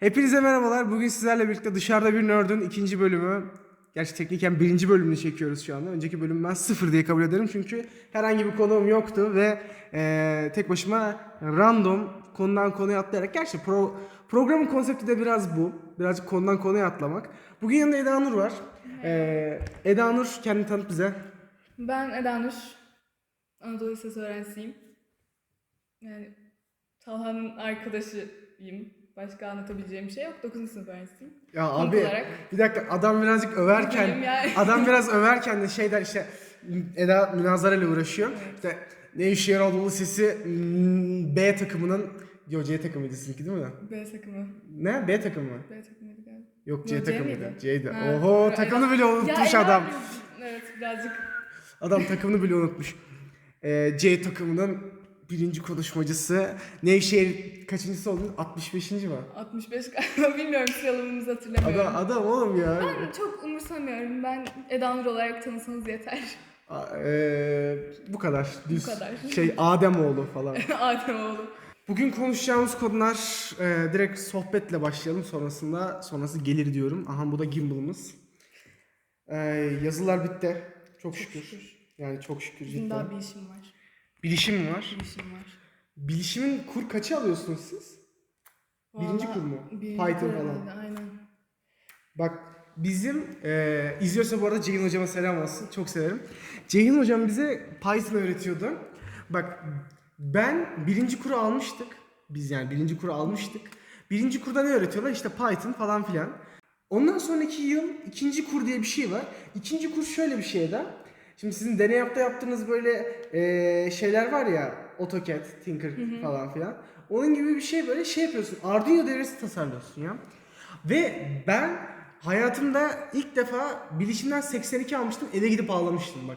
Hepinize merhabalar. Bugün sizlerle birlikte Dışarıda Bir Nerd'ün ikinci bölümü. Gerçi tekniken birinci bölümünü çekiyoruz şu anda. Önceki bölümü ben sıfır diye kabul ederim. Çünkü herhangi bir konuğum yoktu ve eee, tek başıma random konudan konuya atlayarak. Gerçi pro- programın konsepti de biraz bu. Birazcık konudan konuya atlamak. Bugün yanında Eda Nur var. Eee, Eda Nur kendini tanıt bize. Ben Eda Nur. Anadolu Lisesi öğrencisiyim. Yani Talha'nın arkadaşıyım. Başka anlatabileceğim bir şey yok. 9. sınıf öğrencisiyim. Ya Konuk abi olarak. bir dakika adam birazcık överken yani. adam biraz överken de şey der işte Eda münazara ile uğraşıyor. İşte Nevşehir Anadolu Lisesi mm, B takımının Yo C takımıydı sizinki değil mi? B takımı. Ne? B takımı mı? B takımıydı galiba. Yok C Yo, takımıydı. C'ydi. Ha, Oho doğru. takımını bile unutmuş Ya adam. Evet birazcık. Adam takımını bile unutmuş. Ee, C takımının birinci konuşmacısı Nevşehir kaçıncısı oldun? 65. mi? 65 galiba bilmiyorum sıralımamızı hatırlamıyorum. Adam, adam oğlum ya. Ben çok umursamıyorum. Ben Eda Nur olarak tanısanız yeter. A- ee, bu kadar. Düz kadar. Şey Ademoğlu falan. Ademoğlu. Bugün konuşacağımız konular e, direkt sohbetle başlayalım sonrasında sonrası gelir diyorum. Aha bu da gimbal'ımız. E, yazılar bitti. Çok, şükür. şükür. Yani çok şükür Bizim cidden. daha bir işim var. Bilişim mi var? Bir işim var. Bilişimin kur kaçı alıyorsunuz siz? Birinci Vallahi kur mu? birinci Python kur falan. herhalde, Aynen. Bak bizim e, izliyorsa bu arada Ceyhun hocama selam olsun. Çok severim. Ceyhun hocam bize Python öğretiyordu. Bak ben birinci kuru almıştık. Biz yani birinci kuru almıştık. Birinci kurda ne öğretiyorlar? İşte Python falan filan. Ondan sonraki yıl ikinci kur diye bir şey var. İkinci kur şöyle bir şey de. Şimdi sizin deney yapta yaptığınız böyle e, şeyler var ya AutoCAD, Tinker falan filan. Onun gibi bir şey böyle şey yapıyorsun. Arduino devresi tasarlıyorsun ya. Ve ben hayatımda ilk defa bilişimden 82 almıştım. Eve gidip ağlamıştım bak.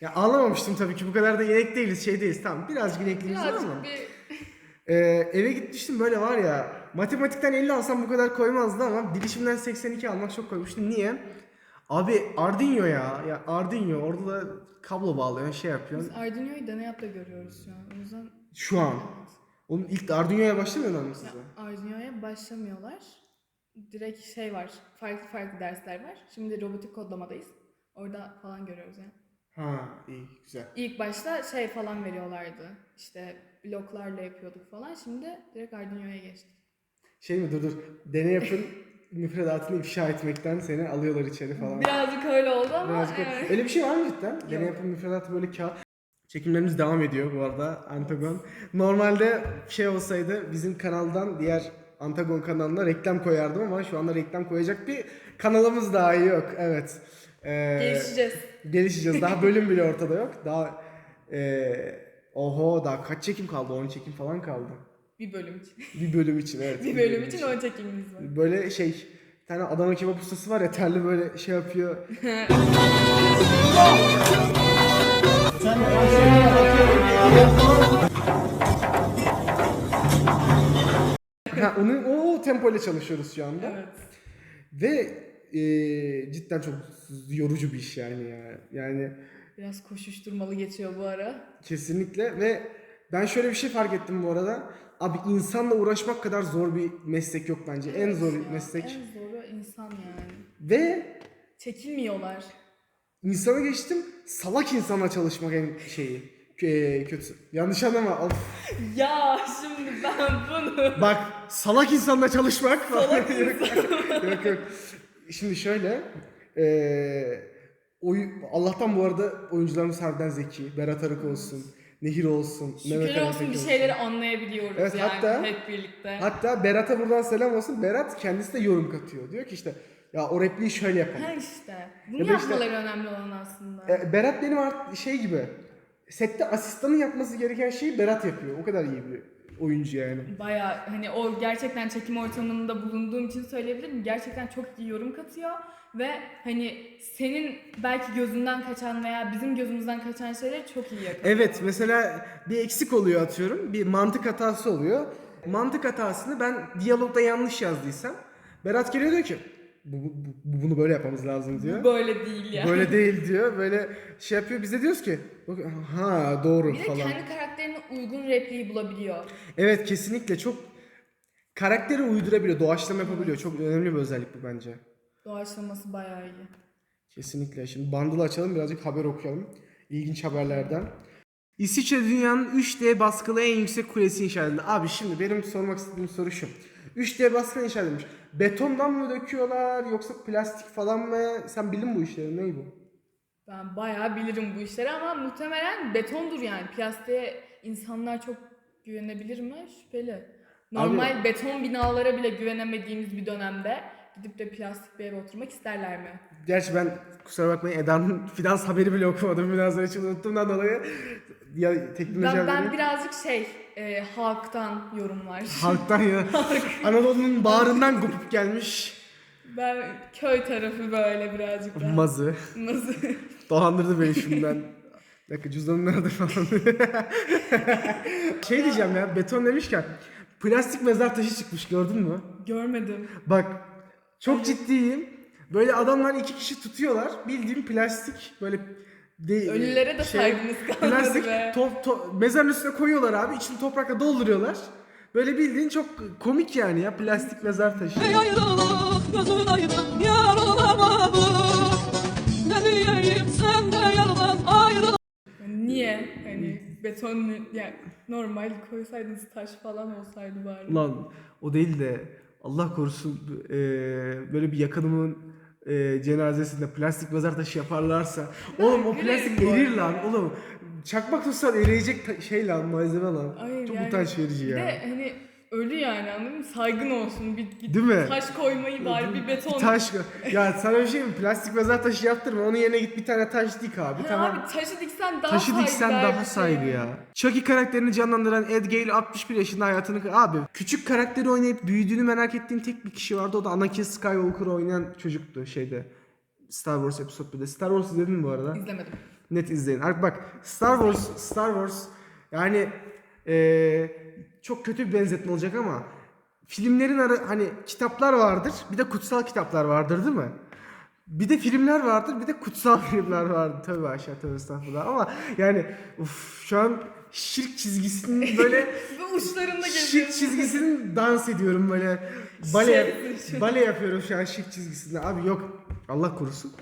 Ya ağlamamıştım tabii ki bu kadar da inek değiliz şey değiliz tamam birazcık inekliğimiz var ama. Bir Ee, eve gitmiştim böyle var ya matematikten 50 alsam bu kadar koymazdı ama bilişimden 82 almak çok koymuştum. Niye? Abi Arduino ya. Ya Arduino orada da kablo bağlıyorsun şey yapıyorsun. Biz Arduino'yu deney yapta görüyoruz şu an. O yüzden Şu an. Onun ilk Arduino'ya başlamıyorlar mı size? Ya, Arduino'ya başlamıyorlar. Direkt şey var. Farklı farklı dersler var. Şimdi robotik kodlamadayız. Orada falan görüyoruz yani. Ha iyi güzel. İlk başta şey falan veriyorlardı. İşte bloklarla yapıyorduk falan. Şimdi direkt Arduino'ya geçtik. Şey mi dur dur deney yapın müfredatını ifşa etmekten seni alıyorlar içeri falan. Birazcık öyle oldu ama Birazcık evet. öyle bir şey var mı cidden? Deney yapım müfredatı böyle kağıt. Çekimlerimiz devam ediyor bu arada Antagon. Normalde şey olsaydı bizim kanaldan diğer Antagon kanalına reklam koyardım ama şu anda reklam koyacak bir kanalımız dahi yok. Evet. Ee, Gelişeceğiz. gelişeceğiz. Daha bölüm bile ortada yok. Daha ee, oho daha kaç çekim kaldı? 10 çekim falan kaldı. Bir bölüm için. Bir bölüm için evet. bir bölüm için o çekimimiz var. Böyle şey bir tane Adana kebap ustası var ya terli böyle şey yapıyor. ha, onu o tempoyla çalışıyoruz şu anda. Evet. Ve e, cidden çok yorucu bir iş yani ya. Yani Biraz koşuşturmalı geçiyor bu ara. kesinlikle ve ben şöyle bir şey fark ettim bu arada. Abi insanla uğraşmak kadar zor bir meslek yok bence. en Evet zor ya, meslek. En zoru insan yani. Ve Çekilmiyorlar. İnsana geçtim. Salak insanla çalışmak en şeyi. kö- kötüsü. Yanlış anlama. Of. Ya şimdi ben bunu... Bak salak insanla çalışmak. Salak yok, yok yok. Şimdi şöyle. eee oy, Allah'tan bu arada oyuncularımız harbiden zeki. Berat Arık olsun. Nehir olsun. Mehmet Ali olsun bir şeyleri anlayabiliyoruz Evet, yani hatta- hep birlikte. Hatta Berat'a buradan selam olsun. Berat kendisi de yorum katıyor. Diyor ki işte ya o repliği şöyle yapalım. Ha işte. Bunu Ya da işte- yapmaları önemli olan aslında. E, Berat benim art şey gibi. Sette asistanın yapması gereken şeyi Berat yapıyor. O kadar iyi bir oyuncu yani. Baya hani o gerçekten çekim ortamında bulunduğum için söyleyebilirim. Gerçekten çok iyi yorum katıyor ve hani senin belki gözünden kaçan veya bizim gözümüzden kaçan şeyleri çok iyi yakalıyor. Evet mesela bir eksik oluyor atıyorum. Bir mantık hatası oluyor. Mantık hatasını ben diyalogda yanlış yazdıysam Berat geliyor diyor ki bu, bu- bu- bunu böyle yapmamız lazım diyor. Böyle değil yani. Böyle değil diyor. Böyle şey yapıyor. Biz de diyoruz ki "Bak, ha doğru Bir de falan. kendi karakterine uygun repliği bulabiliyor. Evet kesinlikle çok karakteri uydurabiliyor, doğaçlama yapabiliyor. Çok önemli bir özellik bu bence. Doğaçlaması bayağı iyi. Kesinlikle. Şimdi bandılı açalım birazcık haber okuyalım. İlginç haberlerden. İsviçre dünyanın 3D baskılı en yüksek kulesi inşa edildi. Abi şimdi benim sormak istediğim soru şu. 3D baskılı inşa edilmiş. Betondan mı döküyorlar yoksa plastik falan mı? Sen bildin bu işleri. Ne bu? Ben bayağı bilirim bu işleri ama muhtemelen betondur yani. Plastiğe insanlar çok güvenebilir mi? Şüpheli. Normal beton binalara bile güvenemediğimiz bir dönemde gidip de plastik bir eve oturmak isterler mi? Gerçi ben kusura bakmayın Eda'nın finans haberi bile okumadım. Finansları için unuttuğumdan dolayı ya teknoloji Ben, ben haberi- birazcık şey, e, halktan yorumlar. Halktan ya. Anadolu'nun bağrından kopup gelmiş ben köy tarafı böyle birazcık daha. mazı. Nasıl? Dolandırdı beni şimdiden. Bir dakika cüzdanım nerede falan. şey diyeceğim ya beton demişken plastik mezar taşı çıkmış gördün mü? Görmedim. Bak çok ciddiyim. Böyle adamlar iki kişi tutuyorlar. Bildiğim plastik böyle de, Ölülere de şey, saygımız kalmadı Plastik be. to- to- mezarın üstüne koyuyorlar abi. içini toprakla dolduruyorlar. Böyle bildiğin çok komik yani ya plastik mezar taşı. Beton yani normal koysaydınız taş falan olsaydı bari. Lan o değil de Allah korusun eee, böyle bir yakınımın eee, cenazesinde plastik mezar taşı yaparlarsa oğlum o plastik erir lan oğlum. Çakmak tutsan eriyecek ta- şey lan malzeme lan. Hayır, Çok yani utanç verici Bir ya. de hani ölü yani anladın mı? Saygın olsun. Bir, bir Değil mi? taş koymayı bari bir beton. Taş ya sana bir şey mi? Plastik mezar taşı yaptırma. Onun yerine git bir tane taş dik abi. Ha, tamam. Abi taşı diksen daha Taşı diksen saygıdeğer daha bir şey. saygı ya. Chucky karakterini canlandıran Ed Gale 61 yaşında hayatını... Abi küçük karakteri oynayıp büyüdüğünü merak ettiğim tek bir kişi vardı. O da Anakin Skywalker oynayan çocuktu şeyde. Star Wars Episode 1'de. Star Wars izledin mi bu arada? İzlemedim. Net izleyin. Artık bak Star Wars, Star Wars yani eee, çok kötü bir benzetme olacak ama filmlerin arı hani kitaplar vardır. Bir de kutsal kitaplar vardır değil mi? Bir de filmler vardır, bir de kutsal filmler vardır. Tabii aşağı tabii estağfurullah ama yani uf, şu an şirk çizgisinin böyle uçlarında şirk çizgisinin dans ediyorum böyle bale Şey- bale yapıyorum şu an şirk çizgisinde. Abi yok Allah korusun.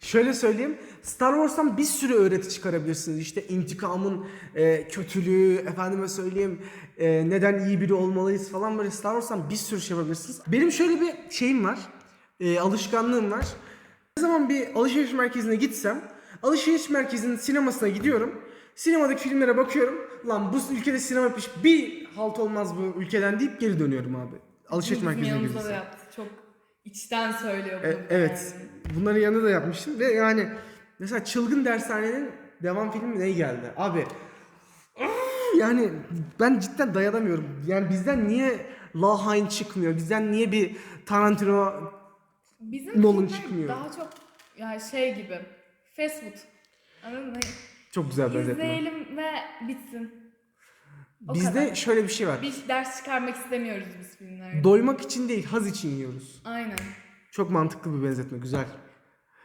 Şöyle söyleyeyim. Star Wars'tan bir sürü öğreti çıkarabilirsiniz. İşte intikamın e, kötülüğü, efendime söyleyeyim e, neden iyi biri olmalıyız falan böyle Star Wars'tan bir sürü şey yapabilirsiniz. Benim şöyle bir şeyim var. E, alışkanlığım var. Ne zaman bir alışveriş merkezine gitsem alışveriş merkezinin sinemasına gidiyorum. Sinemadaki filmlere bakıyorum. Lan bu ülkede sinema yapmış bir halt olmaz bu ülkeden deyip geri dönüyorum abi. Alışveriş merkezine yaptı. Çok içten söylüyor bunu. E, evet. Bunların yanında da yapmıştım ve yani mesela Çılgın Dershane'nin devam filmi ne geldi? Abi yani ben cidden dayanamıyorum. Yani bizden niye La Hain çıkmıyor? Bizden niye bir Tarantino Bizim Nolan çıkmıyor. daha çok yani şey gibi fast food. Anladın mı? çok güzel benzetme. İzleyelim ve bitsin. O Bizde kadar. şöyle bir şey var. Bir ders çıkarmak istemiyoruz biz filmlerde. Doymak için değil, haz için yiyoruz. Aynen. Çok mantıklı bir benzetme, güzel.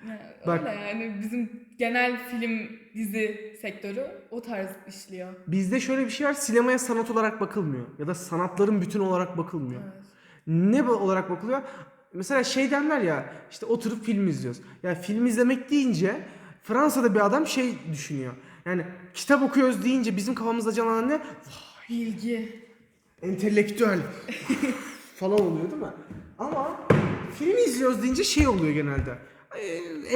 Yani Bak- Öyle yani bizim genel film dizi sektörü o tarz işliyor. Bizde şöyle bir şey var, sinemaya sanat olarak bakılmıyor. Ya da sanatların bütün olarak bakılmıyor. Evet. Ne olarak bakılıyor? Mesela şey derler ya işte oturup film izliyoruz. Ya film izlemek deyince Fransa'da bir adam şey düşünüyor. Yani kitap okuyoruz deyince bizim kafamızda canlanan ne? Bilgi. Entelektüel falan oluyor değil mi? Ama film izliyoruz deyince şey oluyor genelde. Ee,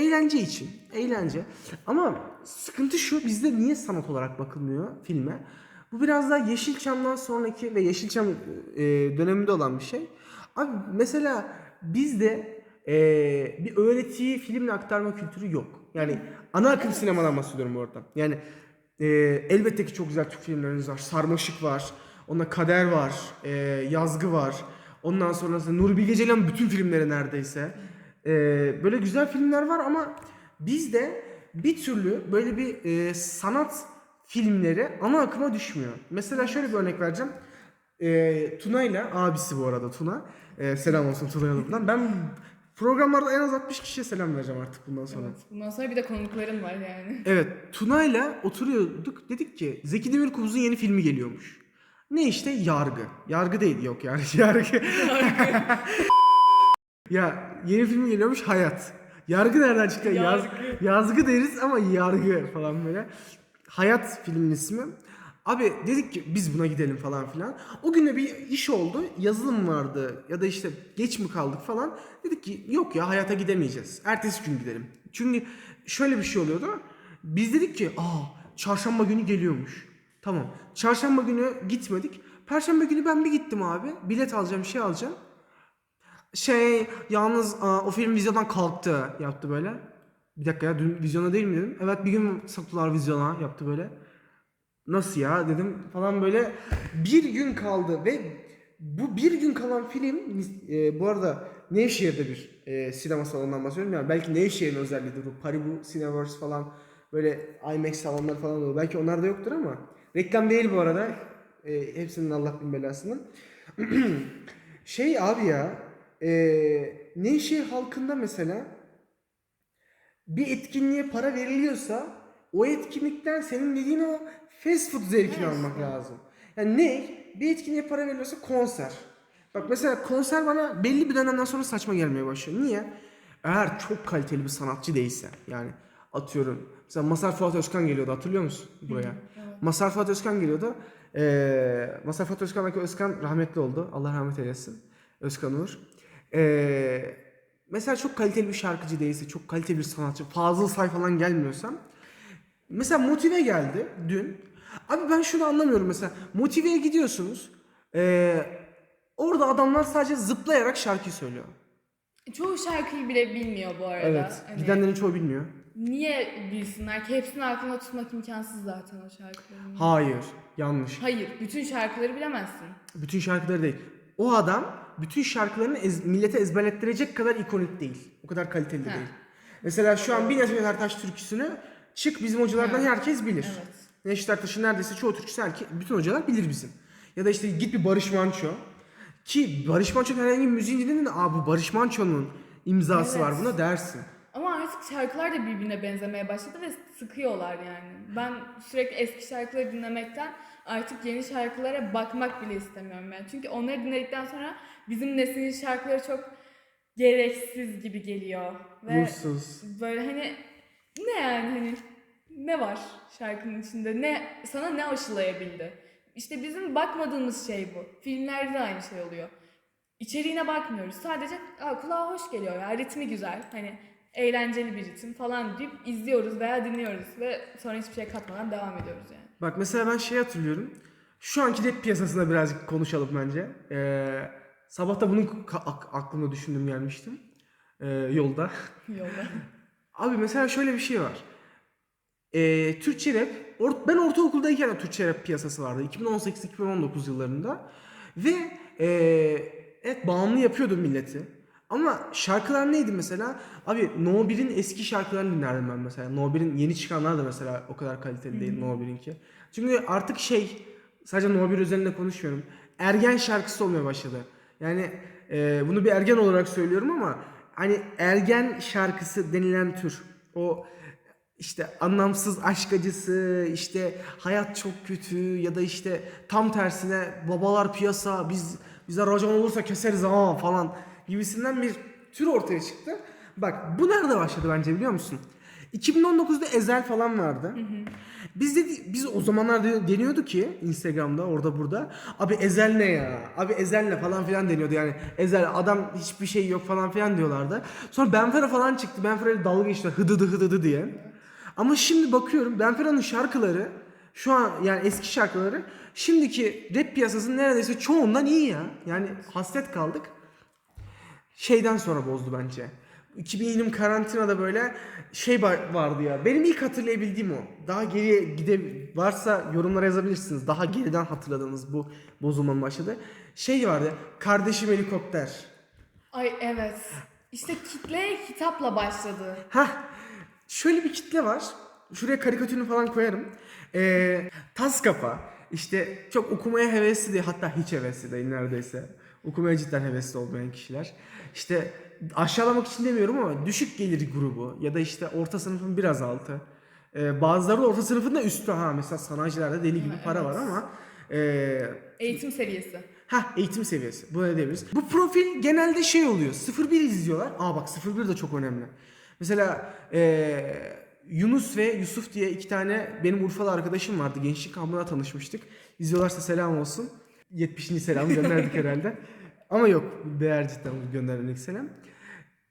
Eğlence için. Eğlence. Ama sıkıntı şu bizde niye sanat olarak bakılmıyor filme? Bu biraz daha Yeşilçam'dan sonraki ve Yeşilçam e, döneminde olan bir şey. Abi mesela bizde e, bir öğretiyi filmle aktarma kültürü yok. Yani ana akım sinemadan bahsediyorum bu arada. Yani e, elbette ki çok güzel Türk filmlerimiz var. Sarmaşık var. Onunla Kader var. e, Yazgı var. Ondan sonrasında Nuri Bilge Ceylan'ın bütün filmleri neredeyse. E, böyle güzel filmler var ama bizde bir türlü böyle bir e, sanat filmleri ana akıma düşmüyor. Mesela şöyle bir örnek vereceğim. E, Tuna ile abisi bu arada Tuna. E, selam olsun Tuna'ya. Ben programlarda en az 60 kişiye selam vereceğim artık bundan sonra. Evet. Bundan sonra bir de konukların var yani. Evet, Tuna'yla oturuyorduk. Dedik ki Zeki Demirkubuz'un yeni filmi geliyormuş. Ne işte yargı. Yargı değil yok yani yargı. ya yeni film geliyormuş hayat. Yargı nereden çıktı? Yaz, Yargı. yazgı deriz ama yargı falan böyle. Hayat filmin ismi. Abi dedik ki biz buna gidelim falan filan. O gün de bir iş oldu. Yazılım vardı ya da işte geç mi kaldık falan. Dedik ki yok ya hayata gidemeyeceğiz. Ertesi gün gidelim. Çünkü şöyle bir şey oluyordu. Biz dedik ki aa çarşamba günü geliyormuş. Tamam. Çarşamba günü gitmedik. Perşembe günü ben bir gittim abi. Bilet alacağım, şey alacağım. Şey yalnız aa, o film vizyondan kalktı yaptı böyle. Bir dakika ya dün vizyona değil mi dedim. Evet bir gün soktular vizyona yaptı böyle. Nasıl ya dedim falan böyle. Bir gün kaldı ve bu bir gün kalan film e, bu arada Nevşehir'de bir e, sinema salonundan bahsediyorum. Yani belki Nevşehir'in özelliğidir bu. Paribu Cineverse falan böyle IMAX salonları falan olur. Belki onlar da yoktur ama reklam değil bu arada. E, hepsinin Allah bin belasının. şey abi ya e, Nevşehir halkında mesela bir etkinliğe para veriliyorsa o etkinlikten senin dediğin o fast food zevkini Evet. almak lazım. Yani ne? Bir etkinliğe para veriliyorsa konser. Bak mesela konser bana belli bir dönemden sonra saçma gelmeye başlıyor. Niye? Eğer çok kaliteli bir sanatçı değilse yani atıyorum mesela Masar Fuat Özkan geliyordu hatırlıyor musun buraya? Masar Fuat Özkan geliyordu. Ee, Masar Fuat Özkan'daki Özkan rahmetli oldu. Allah rahmet eylesin. Özkan Uğur. Ee, mesela çok kaliteli bir şarkıcı değilse, çok kaliteli bir sanatçı, Fazıl Say falan gelmiyorsam Mesela motive geldi dün. Abi ben şunu anlamıyorum mesela. Motiveye gidiyorsunuz. Ee, orada adamlar sadece zıplayarak şarkı söylüyor. Çoğu şarkıyı bile bilmiyor bu arada. Evet. Hani Gidenlerin çoğu bilmiyor. Niye bilsinler ki? Hepsini aklında tutmak imkansız zaten o şarkıların. Hayır. Yanlış. Hayır, bütün şarkıları bilemezsin. Bütün şarkıları değil. O adam bütün şarkılarını ez- millete ezberlettirecek kadar ikonik değil. O kadar kaliteli de değil. Mesela şu an bir Neşet Ertaş türküsünü çık bizim hocalardan herkes bilir. Evet. Neşet Ertaş'ın neredeyse çoğu türküsü herke- bütün hocalar bilir bizim. Ya da işte git bir Barış Manço. Ki Barış Manço'nun herhangi bir müziğin dinledin aa bu Barış Manço'nun imzası Evet. var buna dersin. Ama artık şarkılar da birbirine benzemeye başladı ve sıkıyorlar yani. Ben sürekli eski şarkıları dinlemekten artık yeni şarkılara bakmak bile istemiyorum yani. Çünkü onları dinledikten sonra bizim neslin şarkıları çok gereksiz gibi geliyor. Ve Ruhsuz. böyle hani ne yani hani ne var şarkının içinde? Ne sana ne aşılayabildi? İşte bizim bakmadığımız şey bu. Filmlerde de aynı şey oluyor. İçeriğine bakmıyoruz. Sadece Aa, kulağa hoş geliyor ya. Ritmi güzel. Hani eğlenceli bir ritim falan deyip izliyoruz veya dinliyoruz ve sonra hiçbir şey katmadan devam ediyoruz yani. Bak mesela ben şey hatırlıyorum. Şu anki rap piyasasında birazcık konuşalım bence. Ee, sabah da bunu ka- ak- aklımda düşündüm gelmiştim. Ee, yolda. Yolda. Abi mesela şöyle bir şey var. Ee, Türkçe rap, or- ben ortaokuldayken de Türkçe rap piyasası vardı. 2018-2019 yıllarında. Ve ee, evet bağımlı yapıyordu milleti. Ama şarkılar neydi mesela? Abi No 1'in eski şarkılarını dinlerdim ben mesela. No 1'in yeni çıkanlar da mesela o kadar kaliteli değil No 1'inki. Çünkü artık şey, sadece No 1 üzerinde konuşmuyorum. Ergen şarkısı olmaya başladı. Yani ee, bunu bir ergen olarak söylüyorum ama hani ergen şarkısı denilen tür o işte anlamsız aşk acısı, işte hayat çok kötü ya da işte tam tersine babalar piyasa, biz bize racon olursa keseriz ha falan gibisinden bir tür ortaya çıktı. Bak bu nerede başladı bence biliyor musun? 2019'da Ezel falan vardı. Biz de biz o zamanlar de- deniyordu ki Instagram'da orada burada abi Ezel ne ya? Abi Ezel ne falan filan deniyordu yani. Ezel adam hiçbir şey yok falan filan diyorlardı. Sonra Benfero falan çıktı. Benfero dalga geçtiler hıdıdı hıdıdı diye. Ama şimdi bakıyorum Benfero'nun şarkıları şu an yani eski şarkıları şimdiki rap piyasasının neredeyse çoğundan iyi ya. Yani hasret kaldık şeyden sonra bozdu bence. 2020 karantinada böyle şey vardı ya. Benim ilk hatırlayabildiğim o. Daha geriye gide varsa yorumlara yazabilirsiniz. Daha geriden hatırladığınız bu bozulmanın başladı. Şey vardı. Kardeşim helikopter. Ay evet. İşte kitle hitapla başladı. Hah. Şöyle bir kitle var. Şuraya karikatürünü falan koyarım. Ee, tas kafa. İşte çok okumaya hevesli değil. Hatta hiç hevesli değil neredeyse. Okumaya cidden hevesli olmayan kişiler. İşte aşağılamak için demiyorum ama düşük gelir grubu ya da işte orta sınıfın biraz altı. Ee, bazıları da orta sınıfın da üstü ha. Mesela sanayicilerde deli gibi Ha, para var evet. ama Ee, Eğitim seviyesi. Ha eğitim seviyesi. Bu ne diyebiliriz? Bu profil genelde şey oluyor. 01 izliyorlar. Aa bak 01 de çok önemli. Mesela eee, Yunus ve Yusuf diye iki tane benim Urfalı arkadaşım vardı. Gençlik kampına tanışmıştık. İzliyorlarsa selam olsun. 70. selamı gönderdik herhalde. Ama yok. Değer cidden göndermek selam.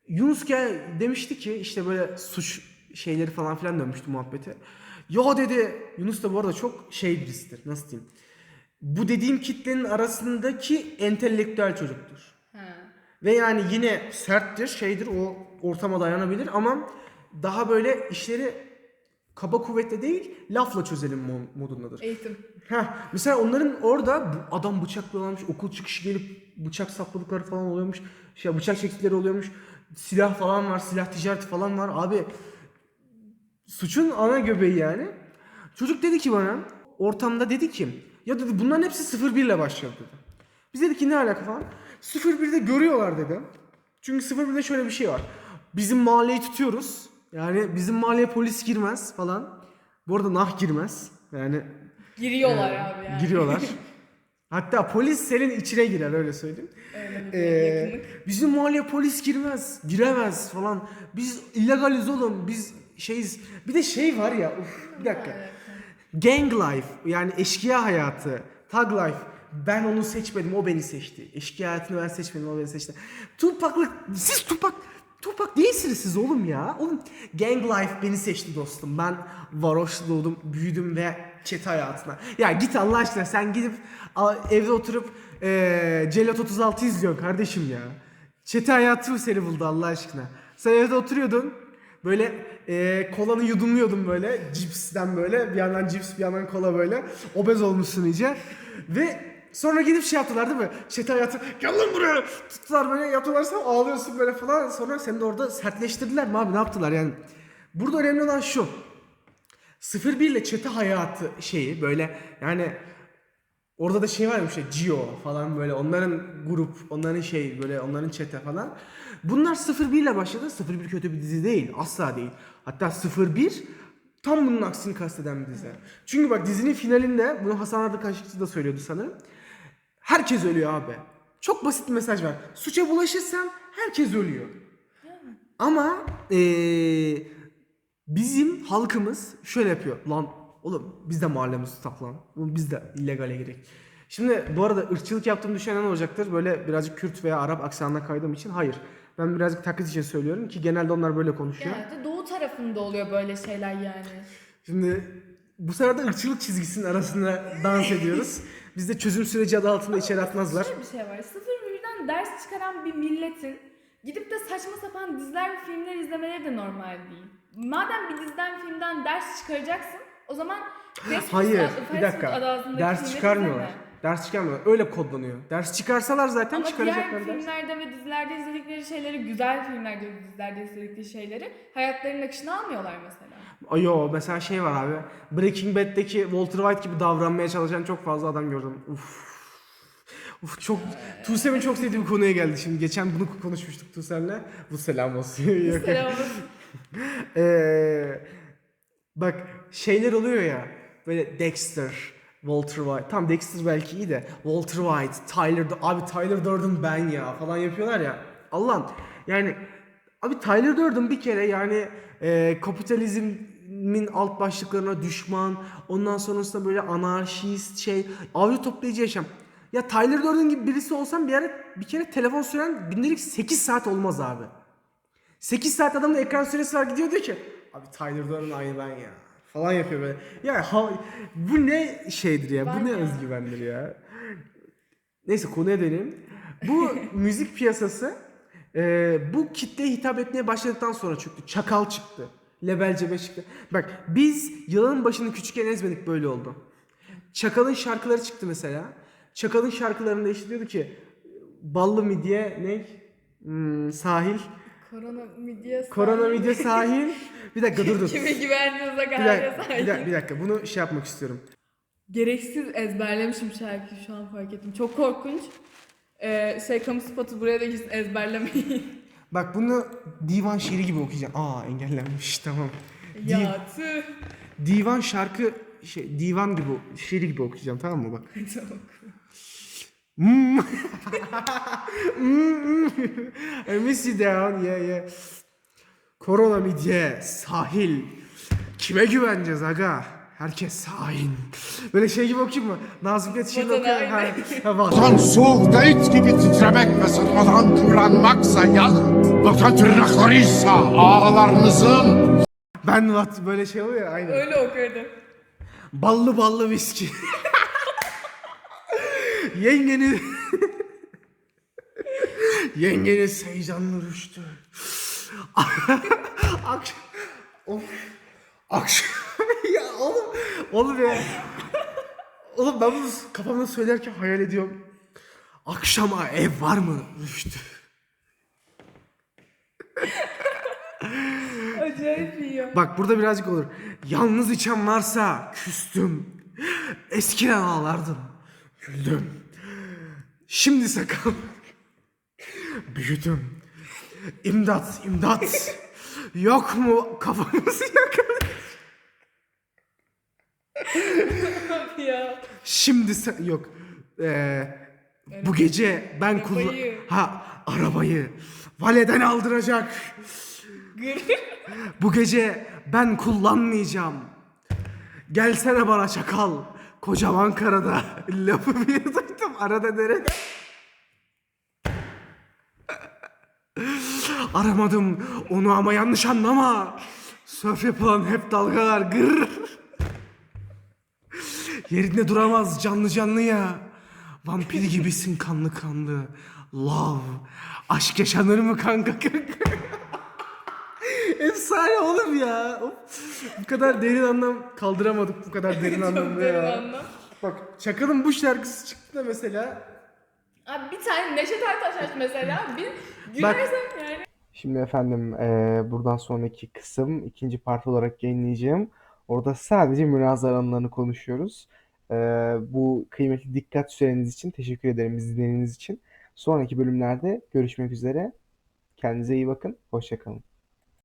Yunus gel demişti ki işte böyle suç şeyleri falan filan dönmüştü muhabbete. Ya dedi Yunus da bu arada çok şey birisidir. Nasıl diyeyim? Bu dediğim kitlenin arasındaki entelektüel çocuktur. Ha. Ve yani yine serttir, şeydir, o ortama dayanabilir ama daha böyle işleri kaba kuvvetle değil, lafla çözelim mo- modundadır. Eğitim. Ha, mesela onların orada adam bıçaklıyorlarmış, okul çıkışı gelip bıçak sapladıkları falan oluyormuş. Şey bıçak çektikleri oluyormuş. Silah falan var, silah ticareti falan var. Abi suçun ana göbeği yani. Çocuk dedi ki bana, ortamda dedi ki, ya dedi bunların hepsi 01 ile başlıyor dedi. Biz dedik ki ne alaka falan. 01'de görüyorlar dedi. Çünkü 01'de şöyle bir şey var. Bizim mahalleyi tutuyoruz. Yani bizim mahalleye polis girmez falan. Bu arada nah girmez. Yani Giriyorlar ee, abi yani. Giriyorlar. Hatta polis senin içine girer öyle söyleyeyim. Öyle bir Ee, bizim mahalleye polis girmez, giremez falan. Biz illegaliz oğlum, biz şeyiz. Bir de şey var ya, uf, bir dakika. Gang life yani eşkıya hayatı, thug life. Ben onu seçmedim, o beni seçti. Eşkıya hayatını ben seçmedim, o beni seçti. Tupak'lık, siz Tupak, Tupak değilsiniz siz oğlum ya. Oğlum gang life beni seçti dostum. Ben varoşta doğdum, büyüdüm ve çete hayatına. Ya git Allah aşkına sen gidip evde oturup eee Cellat 36 izliyorsun kardeşim ya. Çete hayatı mı seni buldu Allah aşkına? Sen evde oturuyordun. Böyle eee kolanı yudumluyordun böyle cipsten böyle bir yandan cips bir yandan kola böyle obez olmuşsun iyice ve sonra gidip şey yaptılar değil mi? Çete hayatı gel lan buraya tuttular böyle yaptılar sen ağlıyorsun böyle falan sonra seni de orada sertleştirdiler mi abi ne yaptılar yani? Burada önemli olan şu 01 ile çete hayatı şeyi böyle yani Orada da şey var ya işte Gio falan böyle onların grup, onların şey böyle onların çete falan. Bunlar 01 ile başladı. 01 kötü bir dizi değil. Asla değil. Hatta 01 tam bunun aksini kasteden bir dizi. Çünkü bak dizinin finalinde bunu Hasan Arda Kaşıkçı da söylüyordu sanırım. Herkes ölüyor abi. Çok basit bir mesaj var. Suça bulaşırsan herkes ölüyor. Ama eee, bizim halkımız şöyle yapıyor. Lan oğlum biz de mahallemizi tutak lan. Oğlum biz de illegale girek. Şimdi bu arada ırkçılık yaptığımı düşünen olacaktır. Böyle birazcık Kürt veya Arap aksanına kaydığım için. Hayır. Ben birazcık taklit için söylüyorum ki genelde onlar böyle konuşuyor. Genelde doğu tarafında oluyor böyle şeyler yani. Şimdi bu sefer de ırkçılık çizgisinin arasında dans ediyoruz. Bizde çözüm süreci adı altında içeri atmazlar. Şöyle bir şey var. Sıfır birden ders çıkaran bir milletin gidip de saçma sapan diziler ve filmler izlemeleri de normal değil. Madem bir diziden filmden ders çıkaracaksın o zaman Hayır, bir dakika. Ders çıkarmıyorlar. Ders çıkarmıyorlar. Öyle kodlanıyor. Ders çıkarsalar zaten Ama diğer çıkaracaklar ders. filmlerde ve dizilerde izledikleri şeyleri, güzel filmlerde ve dizilerde izledikleri şeyleri hayatlarının akışına almıyorlar mesela. Ay yo mesela şey var abi. Breaking Bad'deki Walter White gibi davranmaya çalışan çok fazla adam gördüm. Uf. Uf çok Tuğsem'in çok sevdiği bir konuya geldi şimdi. Geçen bunu konuşmuştuk Tuğsem'le. Bu selam olsun. Yok. Selam. Ee, bak şeyler oluyor ya. Böyle Dexter, Walter White. Tam Dexter belki iyi de Walter White, Tyler abi Tyler Durden ben ya falan yapıyorlar ya. Allah'ım yani abi Tyler Durden bir kere yani e, kapitalizmin alt başlıklarına düşman, ondan sonrasında böyle anarşist şey, avcı toplayıcı yaşam. Ya Tyler Durden gibi birisi olsam bir ara bir kere telefon süren gündelik 8 saat olmaz abi. 8 saat adamın ekran süresi var gidiyor diyor ki abi Tyler Durden aynı ben ya falan yapıyor böyle. Ya ha- bu ne şeydir ya bu ne ya. özgüvendir ya. Neyse konuya dönelim. Bu müzik piyasası e, bu kitleye hitap etmeye başladıktan sonra çıktı. Çakal çıktı. Lebel Cebe çıktı. Bak biz yılanın başını küçükken ezmedik böyle oldu. Çakal'ın şarkıları çıktı mesela. Çakal'ın şarkılarında işte diyordu ki ballı midye ne? Hmm, sahil. Korona midye Korona midye sahil. Bir dakika dur dur. Kime güvenmiyorsa Bir gayet dakika, bir dakika, bir dakika. Bunu şey yapmak istiyorum. Gereksiz ezberlemişim şarkıyı şu an fark ettim. Çok korkunç. Ee, şey kamu spotu buraya da hiç ezberlemeyin. Bak bunu divan şiiri gibi okuyacağım. Aa engellenmiş tamam. Di- ya tüh. divan şarkı şey divan gibi şiir gibi okuyacağım tamam mı bak. Mm. Mm, mm. I miss you down. Yeah, yeah. Korona midye, sahil. Kime güveneceğiz aga? Herkes hain. Böyle şey gibi okuyayım mı? Nazım Vatan okuyor. Ha, ha, vatan- Vatan soğukta it gibi titremek ve sıkmadan kullanmaksa yaz. Vatan tırnaklarıysa ağlarınızın. Ben vat böyle şey oluyor ya aynen. Öyle okurdum. Ballı ballı viski. Yengeni... Yengeniz heyecanlı rüştü. Akşam... Akşam... ya oğlum... Oğlum ya. Oğlum ben bunu kafamda söylerken hayal ediyorum. Akşama ev var mı Rüştü? Acayip iyi ya. Bak burada birazcık olur. Yalnız içen varsa küstüm. Eskiden ağlardım. Güldüm. Şimdi sakal. Büyüdüm. İmdat, imdat. Yok mu kafamızı yakın? ya. Şimdi sen... Yok. Ee, bu gece ben kullan... Arabayı. Ha arabayı. Valeden aldıracak. Bu gece ben kullanmayacağım. Gelsene bana çakal. Kocam Ankara'da. Lafı bir duydum. Arada nerede? Aramadım onu ama yanlış anlama. Sörf yapılan hep dalgalar gır. Yerinde duramaz canlı canlı ya. Vampir gibisin kanlı kanlı. Love. Aşk yaşanır mı kanka kanka? Efsane oğlum ya. Bu kadar derin anlam kaldıramadık bu kadar derin anlamda ya. anlam. Bak Çakal'ın bu şarkısı çıktı da mesela. Abi bir tane Neşet Ertaş aç mesela. Bir gülersen yani. Şimdi efendim eee, buradan sonraki kısım ikinci part olarak yayınlayacağım. Orada sadece münazara anılarını konuşuyoruz. Eee, bu kıymetli dikkat süreniz için teşekkür ederim bizi dinlediğiniz için. Sonraki bölümlerde görüşmek üzere. Kendinize iyi bakın. Hoşça kalın.